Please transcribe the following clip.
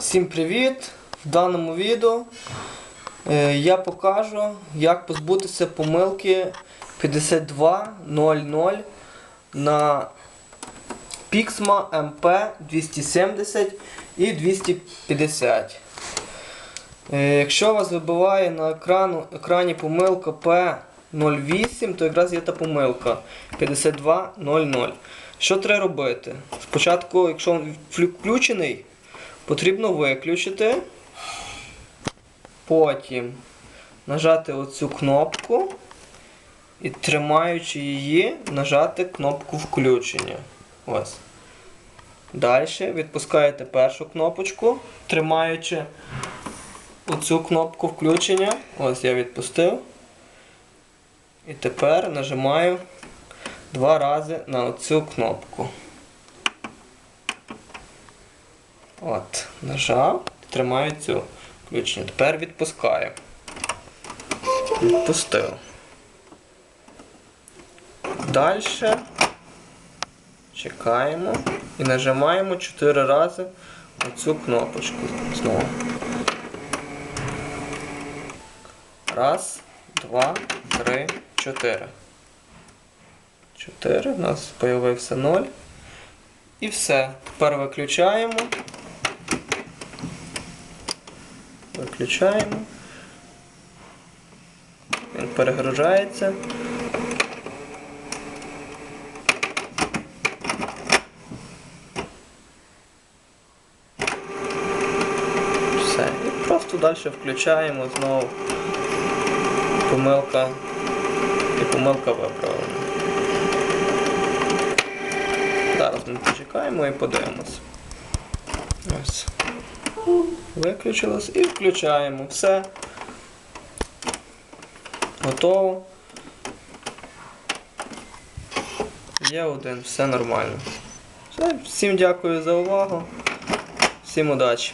Всім привіт! В даному відео е, я покажу, як позбутися помилки 5200 на Pixma MP 270 і 250. Е, Якщо вас вибиває на екрану, екрані помилка P08, то якраз є та помилка 5200. Що треба робити? Спочатку, якщо він включений, потрібно виключити. Потім нажати оцю кнопку і тримаючи її, нажати кнопку включення. Ось. Далі відпускаєте першу кнопочку, тримаючи оцю кнопку включення. Ось я відпустив. І тепер нажимаю два рази на оцю кнопку. От, нажав, тримаю цю включення. Тепер відпускаю. Відпустив. Далі чекаємо і нажимаємо 4 рази оцю кнопочку знову. Раз, два, три, чотири. Чотири. У нас з'явився 0. І все. Тепер виключаємо. Виключаємо. Він перегружається. Все. І просто далі включаємо знову. Помилка. І помилка виправлена. Зараз ми почекаємо і подивимось. Ось. Виключилось і включаємо. Все. Готово. Є один, все нормально. Все, всім дякую за увагу. Всім удачі!